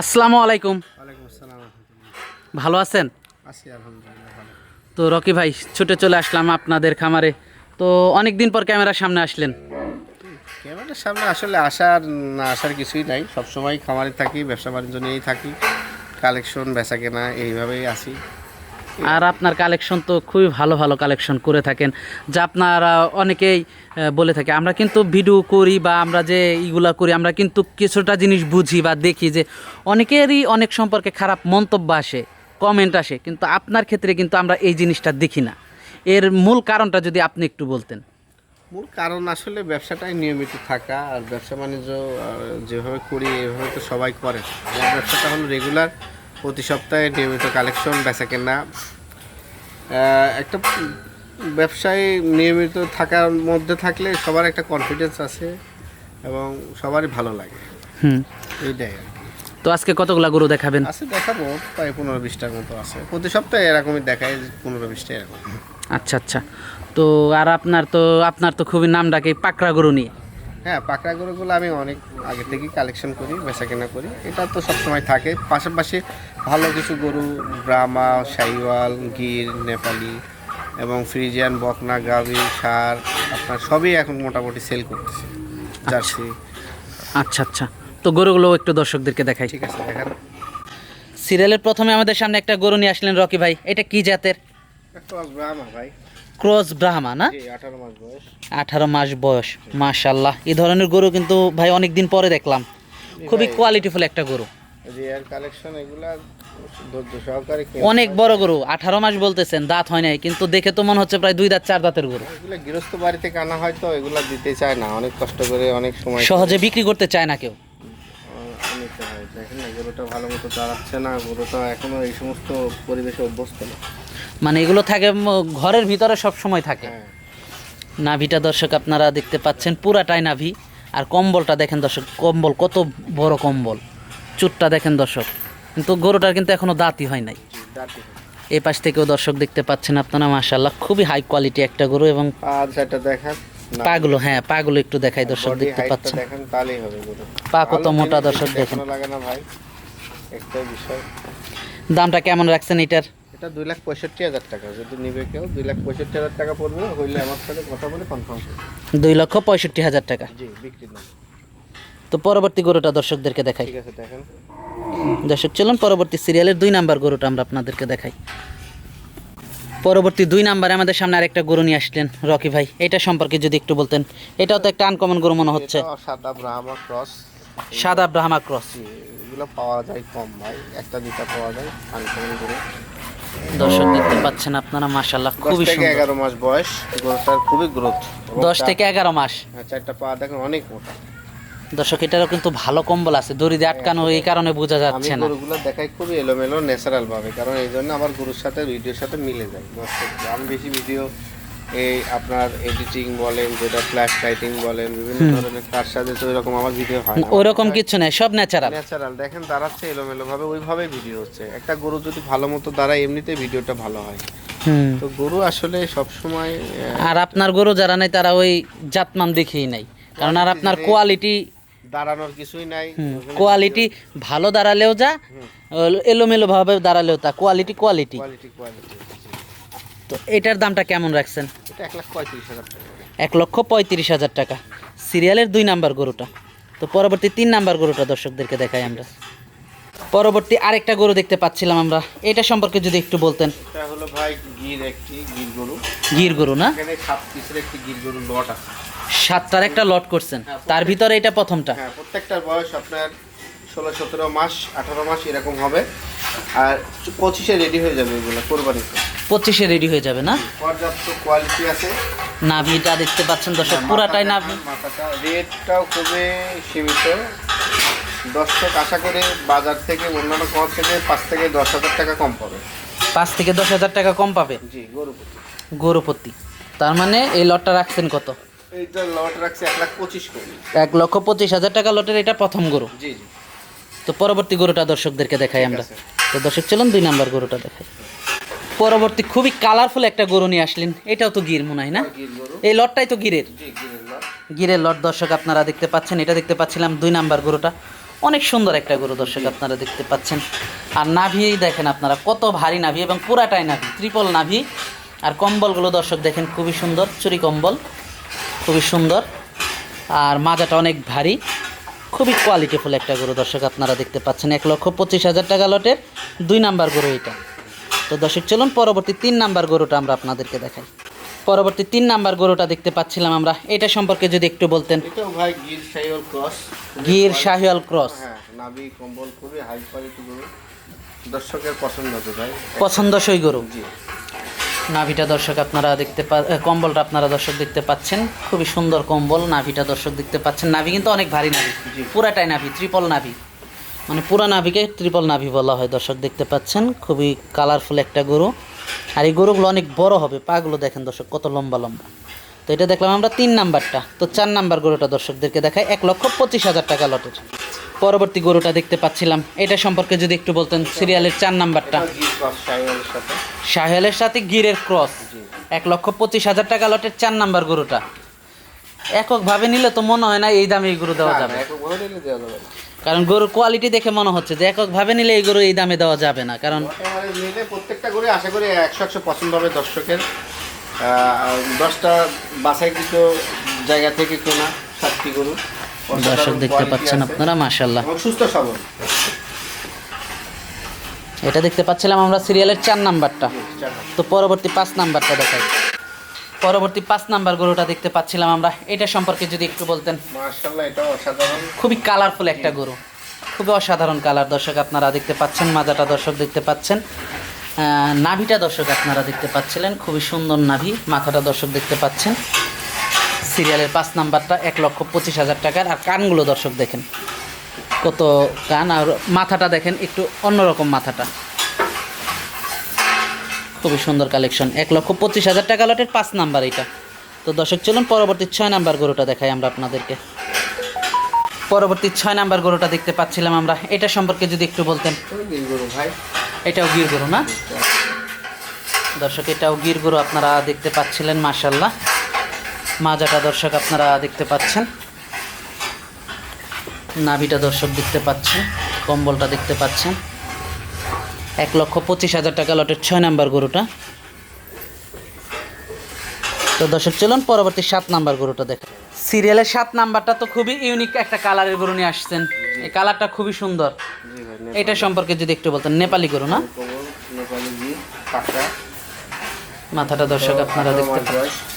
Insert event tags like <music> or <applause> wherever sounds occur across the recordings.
আসসালামু আলাইকুম। ওয়ালাইকুম আসসালাম ভালো আছেন? আছি আলহামদুলিল্লাহ ভালো। তো রকি ভাই ছুটে চলে আসলাম আপনাদের খামারে। তো অনেক দিন পর ক্যামেরার সামনে আসলেন। ক্যামেরার সামনে আসলে আসার না আসার কিছুই নাই। সবসময় খামারে থাকি ব্যবসা বাণিজ্য নিয়েই থাকি। কালেকশন বেচা কেনা এইভাবেই আসি আর আপনার কালেকশন তো খুবই ভালো ভালো কালেকশন করে থাকেন। যা আপনারা অনেকেই বলে থাকে, আমরা কিন্তু ভিডিও করি বা আমরা যে ইগুলা করি, আমরা কিন্তু কিছুটা জিনিস বুঝি বা দেখি যে অনেকেরই অনেক সম্পর্কে খারাপ মন্তব্য আসে কমেন্ট আসে, কিন্তু আপনার ক্ষেত্রে কিন্তু আমরা এই জিনিসটা দেখি না। এর মূল কারণটা যদি আপনি একটু বলতেন। মূল কারণ আসলে ব্যবসাটাই নিয়মিত থাকা আর ব্যবসা বাণিজ্য যেভাবে করি, এভাবে তো সবাই করে ব্যবসাটা হলো রেগুলার প্রতি সপ্তাহে নিয়মিত কালেকশন বেচা কেনা। একটা ব্যবসায় নিয়মিত থাকার মধ্যে থাকলে সবার একটা কনফিডেন্স আছে এবং সবারই ভালো লাগে। হুম। এইটাই আর কি। তো আজকে কতগুলা গরু দেখাবেন? আছে দেখাবো প্রায় পনেরো বিশটার মতো আছে। প্রতি সপ্তাহে এরকমই দেখায় পনেরো বিশটা এরকম। আচ্ছা আচ্ছা। তো আর আপনার তো আপনার তো খুবই নাম ডাকে পাকড়া গরু নিয়ে। হ্যাঁ পাকড়া গরুগুলো আমি অনেক আগে থেকেই কালেকশন করি বেচা কেনা করি। এটা তো সবসময় থাকে। পাশাপাশি ভালো কিছু গরু ব্রাহ্মা শাহিওয়াল গির নেপালি এবং ফ্রিজিয়ান বকনা গাভি সার আপনার সবই এখন মোটামুটি সেল করতেছে জার্সি। আচ্ছা আচ্ছা। তো গরুগুলো একটু দর্শকদেরকে দেখাই। ঠিক আছে দেখেন। সিরিয়ালের প্রথমে আমাদের সামনে একটা গরু নিয়ে আসলেন রকি ভাই। এটা কি জাতের? ভাই। ক্রস ব্রাহ্মা না? আঠারো মাস বয়স। আঠারো মাস বয়স মাশাল্লাহ এই ধরনের গরু কিন্তু ভাই অনেক দিন পরে দেখলাম। খুবই কোয়ালিটিফুল একটা গরু। রেয়ার কালেকশন এগুলা ধৈর্য সহকারে অনেক বড় গরু আঠারো মাস বলতেছেন দাঁত হয় নাই কিন্তু দেখে তো মনে হচ্ছে প্রায় দুই দাঁত চার দাঁতের গরু। এগুলো গৃহস্থ বাড়ি থেকে আনা হয় তো এগুলা দিতে চায় না অনেক কষ্ট করে অনেক সময় সহজে বিক্রি করতে চায় না কেউ। দেখেন না গরুটা ভালো মতো দাঁড়াচ্ছে না গরুটা এখনও এই সমস্ত পরিবেশে অভ্যস্ত না। মানে এগুলো থাকে ঘরের ভিতরে সব সময় থাকে। হ্যাঁ। নাভিটা দর্শক আপনারা দেখতে পাচ্ছেন পুরাটাই নাভি। আর কম্বলটা দেখেন দর্শক কম্বল কত বড় কম্বল। চুটটা দেখেন দর্শক। কিন্তু গরুটার কিন্তু এখনও দাঁতই হয় নাই। এই পাশ থেকেও দর্শক দেখতে পাচ্ছেন আপনারা মাশাল্লাহ খুবই হাই কোয়ালিটি একটা গরু এবং দেখান পাগুলো হ্যাঁ পাগুলো একটু দেখাই দর্শক দেখতে পাচ্ছেন। পা কত মোটা দর্শক দেখেন। লাগে না ভাই একটাই বিষয়। দামটা কেমন রাখছেন এটার? এটা দুই লাখ পঁয়ষট্টি হাজার টাকা যদি নিবে কেউ দুই লাখ পঁয়ষট্টি হাজার টাকা পড়বে হইলে আমার সাথে কথা বলে কনফার্ম দুই লক্ষ পঁয়ষট্টি হাজার টাকা। জি বিক্রি তো পরবর্তী গরুটা দর্শকদেরকে দেখাই। ঠিক আছে দেখেন। দর্শক চলুন পরবর্তী সিরিয়ালের দুই নাম্বার গরুটা আমরা আপনাদেরকে দেখাই। পরবর্তী দুই নাম্বারে আমাদের সামনে আরেকটা গরু নিয়ে আসলেন রকি ভাই। এটা সম্পর্কে যদি একটু বলতেন। এটাও তো একটা আনকমন গরু মনে হচ্ছে। সাদা ব্রাহ্মা ক্রস। সাদা ব্রাহ্মা ক্রস। এগুলো পাওয়া যায় কম ভাই। একটা দুটা পাওয়া যায় আনকমন করে দর্শক দেখতে পাচ্ছেন আপনারা মাশাল্লাহ দশ খুবই সুন্দর। এগারো মাস বয়স। গরুটার খুবই গ্রোথ দশ থেকে এগারো মাস। চারটা পা দেখেন অনেক মোটা। দর্শক এটারও কিন্তু ভালো কম্বল আছে। দড়ি দিয়ে আটকানো এই কারণে বোঝা যাচ্ছে না। গরুগুলো দেখাই খুবই এলোমেলো ন্যাচারাল ভাবে কারণ এই জন্য আমার গরুর সাথে ভিডিওর সাথে মিলে যায়। দর্শক আমি বেশি ভিডিও এই আপনার এডিটিং বলেন যেটা ফ্ল্যাশ লাইটিং বলেন বিভিন্ন ধরনের তার সাথে তো এরকম আমার ভিডিও হয় ওরকম কিছু নেই সব ন্যাচারাল ন্যাচারাল দেখেন দাঁড়াচ্ছে এলোমেলো ভাবে ওইভাবে ভিডিও হচ্ছে। একটা গরু যদি ভালো মতো দাঁড়ায় এমনিতে ভিডিওটা ভালো হয়। তো গরু আসলে সবসময় আহ, আর আপনার গরু যারা নাই তারা ওই জাতমান দেখেই নাই। কারণ আর আপনার কোয়ালিটি দাঁড়ানোর কিছুই নাই। কোয়ালিটি ভালো দাঁড়ালেও যা এলোমেলো ভাবে দাঁড়ালেও তা কোয়ালিটি কোয়ালিটি তো এটার দামটা কেমন রাখছেন? এক লক্ষ পঁয়ত্রিশ হাজার টাকা। সিরিয়ালের দুই নাম্বার গরুটা। তো পরবর্তী তিন নাম্বার গরুটা দর্শকদেরকে দেখাই আমরা। পরবর্তী আরেকটা গরু দেখতে পাচ্ছিলাম আমরা। এটা সম্পর্কে যদি একটু বলতেন। এটা হলো ভাই গির একটি গির গরু। গির গরু না? এখানে সাত পিসের একটি গির গরু লট আছে। সাতটার একটা লট করছেন। তার ভিতরে এটা প্রথমটা। হ্যাঁ প্রত্যেকটার বয়স আপনার ষোলো সতেরো মাস আঠারো মাস এরকম হবে। আর পঁচিশে রেডি হয়ে যাবে এগুলো কোরবানিতে পঁচিশে রেডি হয়ে যাবে না? পর্যাপ্ত কোয়ালিটি আছে। নাভিটা দেখতে পাচ্ছেন দর্শক পুরাটাই নাভি। মাথাটা রেটটাও খুবই সীমিত। দর্শক আশা করে বাজার থেকে অন্যান্য খাওয়ার থেকে পাঁচ থেকে দশ হাজার টাকা কম পাবে। পাঁচ থেকে দশ হাজার টাকা কম পাবে? জি গরুপতি প্রতি। গরু প্রতি। তার মানে এই লটটা রাখছেন কত? এইটা লট রাখছে এক লাখ পঁচিশ কোটি এক লক্ষ পঁচিশ হাজার টাকা লটের এটা প্রথম গরু। জি জি। তো পরবর্তী গরুটা দর্শকদেরকে দেখাই আমরা। তো দর্শক চলুন দুই নাম্বার গরুটা দেখাই। পরবর্তী খুবই কালারফুল একটা গরু নিয়ে আসলেন। এটাও তো গির মনে হয় না? এই লটটাই তো গিরের। গিরের লট গিরের লট দর্শক আপনারা দেখতে পাচ্ছেন এটা দেখতে পাচ্ছিলাম দুই নাম্বার গরুটা। অনেক সুন্দর একটা গরু দর্শক আপনারা দেখতে পাচ্ছেন। আর নাভি দেখেন আপনারা কত ভারী নাভি এবং পুরাটাই নাভি ত্রিপল নাভি। আর কম্বলগুলো দর্শক দেখেন খুবই সুন্দর চুরি কম্বল। খুবই সুন্দর। আর মাজাটা অনেক ভারী। খুবই কোয়ালিটিফুল একটা গরু দর্শক আপনারা দেখতে পাচ্ছেন। এক লক্ষ পঁচিশ হাজার টাকা লটের দুই নাম্বার গরু এটা। তো দর্শক চলুন পরবর্তী তিন নাম্বার গরুটা আমরা আপনাদেরকে দেখাই। পরবর্তী তিন নাম্বার গরুটা দেখতে পাচ্ছিলাম আমরা। এটা সম্পর্কে যদি একটু বলতেন। গির শাহিওয়াল ক্রস। হ্যাঁ নাভি কম্বল খুবই হাই কোয়ালিটি গরু। দর্শকের পছন্দ ভাই। পছন্দসই গরু। জি। নাভিটা দর্শক আপনারা দেখতে পা কম্বলটা আপনারা দর্শক দেখতে পাচ্ছেন। খুবই সুন্দর কম্বল নাভিটা দর্শক দেখতে পাচ্ছেন। নাভি কিন্তু অনেক ভারী নাভি পুরাটাই নাভি ত্রিপল নাভি। মানে পুরা নাভিকে ত্রিপল নাভি বলা হয় দর্শক দেখতে পাচ্ছেন। খুবই কালারফুল একটা গরু। আর এই গরুগুলো অনেক বড় হবে পাগুলো দেখেন দর্শক কত লম্বা লম্বা। তো এটা দেখলাম আমরা তিন নাম্বারটা। তো চার নাম্বার গরুটা দর্শকদেরকে দেখায় এক লক্ষ পঁচিশ হাজার টাকা লটের। পরবর্তী গরুটা দেখতে পাচ্ছিলাম। এটা সম্পর্কে যদি একটু বলতেন সিরিয়ালের চার নাম্বারটা। সাহেলের সাথে। গিরের ক্রস এক লক্ষ পঁচিশ হাজার টাকা লটের চার নাম্বার গরুটা। এককভাবে নিলে তো মনে হয় না এই দামে এই গরু দেওয়া যাবে। কারণ গরুর কোয়ালিটি দেখে মনে হচ্ছে যে এককভাবে নিলে এই গরু এই দামে দেওয়া যাবে না। কারণ প্রত্যেকটা গরু আশা করি একশো একশো পছন্দ হবে দর্শকের। দশটা বাছাইকৃত জায়গা থেকে কেনা সাতটি গরু। দর্শক দেখতে পাচ্ছেন আপনারা মাশাল্লাহ সুস্থ সবল। এটা দেখতে পাচ্ছিলাম আমরা সিরিয়ালের চার নাম্বারটা। তো পরবর্তী পাঁচ নাম্বারটা দেখাই। পরবর্তী পাঁচ নাম্বার গরুটা দেখতে পাচ্ছিলাম আমরা। এটা সম্পর্কে যদি একটু বলতেন। খুবই কালারফুল একটা গরু। খুবই অসাধারণ কালার দর্শক আপনারা দেখতে পাচ্ছেন মাজাটা দর্শক দেখতে পাচ্ছেন। আহ, নাভিটা দর্শক আপনারা দেখতে পাচ্ছিলেন। খুবই সুন্দর নাভি মাথাটা দর্শক দেখতে পাচ্ছেন। সিরিয়ালের পাঁচ নাম্বারটা এক লক্ষ পঁচিশ হাজার টাকার। আর কানগুলো দর্শক দেখেন, কত কান। আর মাথাটা দেখেন, একটু অন্যরকম মাথাটা। খুবই সুন্দর কালেকশন, এক লক্ষ পঁচিশ হাজার টাকা লটের পাঁচ নাম্বার এটা। তো দর্শক, চলুন পরবর্তী ছয় নাম্বার গরুটা দেখাই আমরা আপনাদেরকে। পরবর্তী ছয় নাম্বার গরুটা দেখতে পাচ্ছিলাম আমরা। এটা সম্পর্কে যদি একটু বলতেন। এটাও গির গরু না? দর্শক, এটাও গির গরু আপনারা দেখতে পাচ্ছিলেন মাশাল্লাহ মাজাটা দর্শক আপনারা দেখতে পাচ্ছেন। নাভিটা দর্শক দেখতে পাচ্ছেন কম্বলটা দেখতে পাচ্ছেন। এক লক্ষ পঁচিশ হাজার টাকা লটের ছয় নাম্বার গরুটা। তো দর্শক চলুন পরবর্তী সাত নাম্বার গরুটা দেখ। সিরিয়ালের সাত নাম্বারটা তো খুবই ইউনিক একটা কালারের গরু নিয়ে আসছেন। এই কালারটা খুবই সুন্দর। এটা সম্পর্কে যদি একটু বলতেন নেপালি গরু না? নেপালি মাথাটা দর্শক আপনারা দেখতে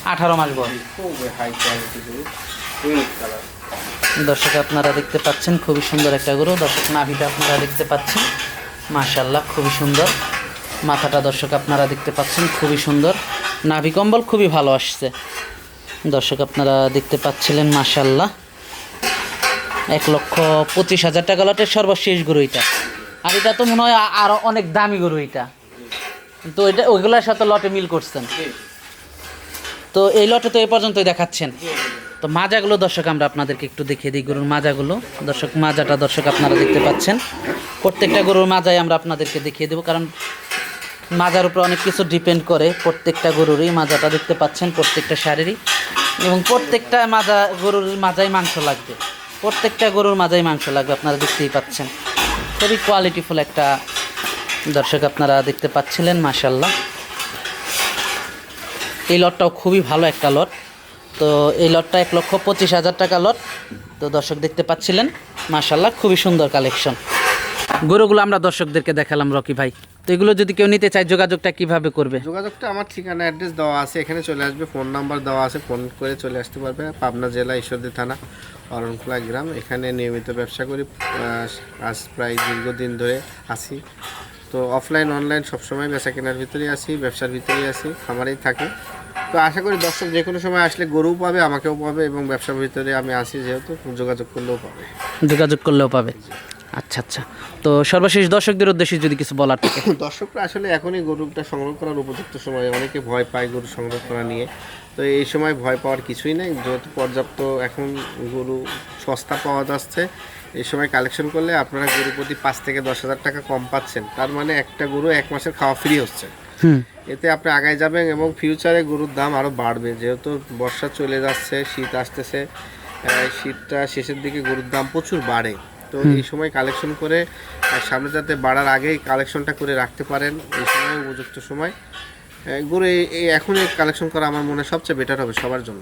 আঠারো মাস বয়স। দর্শক আপনারা দেখতে পাচ্ছেন খুবই সুন্দর একটা গরু। দর্শক নাভিটা আপনারা দেখতে পাচ্ছেন। মাশাল্লাহ খুবই সুন্দর। মাথাটা দর্শক আপনারা দেখতে পাচ্ছেন খুবই সুন্দর। নাভি কম্বল খুবই ভালো আসছে। দর্শক আপনারা দেখতে পাচ্ছিলেন মাশাল্লাহ এক লক্ষ পঁচিশ হাজার টাকা লটের সর্বশেষ গরু এটা। আর এটা তো মনে হয় আ- আরও অনেক দামি গরু এটা। তো এটা ওইগুলোর সাথে লটে মিল করছেন। তো এই লটে তো এ পর্যন্তই দেখাচ্ছেন। তো মাজাগুলো দর্শক আমরা আপনাদেরকে একটু দেখিয়ে দিই গরুর মাজাগুলো। দর্শক মাজাটা দর্শক আপনারা দেখতে পাচ্ছেন। প্রত্যেকটা গরুর মাজাই আমরা আপনাদেরকে দেখিয়ে দেবো কারণ মাজার উপরে অনেক কিছু ডিপেন্ড করে প্রত্যেকটা গরুরই মাজাটা দেখতে পাচ্ছেন প্রত্যেকটা শারীরিক এবং প্রত্যেকটা মাজা গরুর মাজাই মাংস লাগবে। প্রত্যেকটা গরুর মাজাই মাংস লাগবে আপনারা দেখতেই পাচ্ছেন। খুবই কোয়ালিটিফুল একটা দর্শক, আপনারা দেখতে পাচ্ছিলেন মাশাল্লাহ এই লটটাও খুবই ভালো একটা লট। তো এই লটটা এক লক্ষ পঁচিশ হাজার টাকা লট। তো দর্শক, দেখতে পাচ্ছিলেন মাশাল্লাহ খুবই সুন্দর কালেকশন। গরুগুলো আমরা দর্শকদেরকে দেখালাম, রকি ভাই। তো এগুলো যদি কেউ নিতে চায়, যোগাযোগটা কীভাবে করবে? যোগাযোগটা আমার ঠিকানা, অ্যাড্রেস দেওয়া আছে। এখানে চলে আসবে, ফোন নাম্বার দেওয়া আছে। ফোন করে চলে আসতে পারবে। পাবনা জেলা, ঈশ্বরদী থানা, অরণখোলা গ্রাম। এখানে নিয়মিত ব্যবসা করি। আজ প্রায় দীর্ঘদিন ধরে আসি তো অফলাইন অনলাইন সবসময় বেচা কেনার ভিতরেই আসি ব্যবসার ভিতরেই আসি খামারেই থাকি। তো আশা করি দর্শক যে কোনো সময় আসলে গরুও পাবে আমাকেও পাবে এবং ব্যবসার ভিতরে আমি আসি যেহেতু যোগাযোগ করলেও পাবে। যোগাযোগ করলেও পাবে। আচ্ছা আচ্ছা। তো সর্বশেষ দর্শকদের উদ্দেশ্যে যদি কিছু বলার থাকে। <coughs> দর্শকরা আসলে এখনই গরুটা সংগ্রহ করার উপযুক্ত সময়। অনেকে ভয় পায় গরু সংগ্রহ করা নিয়ে। তো এই সময় ভয় পাওয়ার কিছুই নেই। যেহেতু পর্যাপ্ত এখন গরু সস্তা পাওয়া যাচ্ছে এই সময় কালেকশন করলে আপনারা গরু প্রতি পাঁচ থেকে দশ হাজার টাকা কম পাচ্ছেন। তার মানে একটা গরু এক মাসের খাওয়া ফ্রি হচ্ছে। এতে আপনি আগায় যাবেন এবং ফিউচারে গরুর দাম আরও বাড়বে। যেহেতু বর্ষা চলে যাচ্ছে শীত আসতেছে শীতটা শেষের দিকে গরুর দাম প্রচুর বাড়ে। তো এই সময় কালেকশন করে সামনে যাতে বাড়ার আগেই কালেকশনটা করে রাখতে পারেন এই সময় উপযুক্ত সময়। গরু এই এখনই কালেকশন করা আমার মনে সবচেয়ে বেটার হবে সবার জন্য।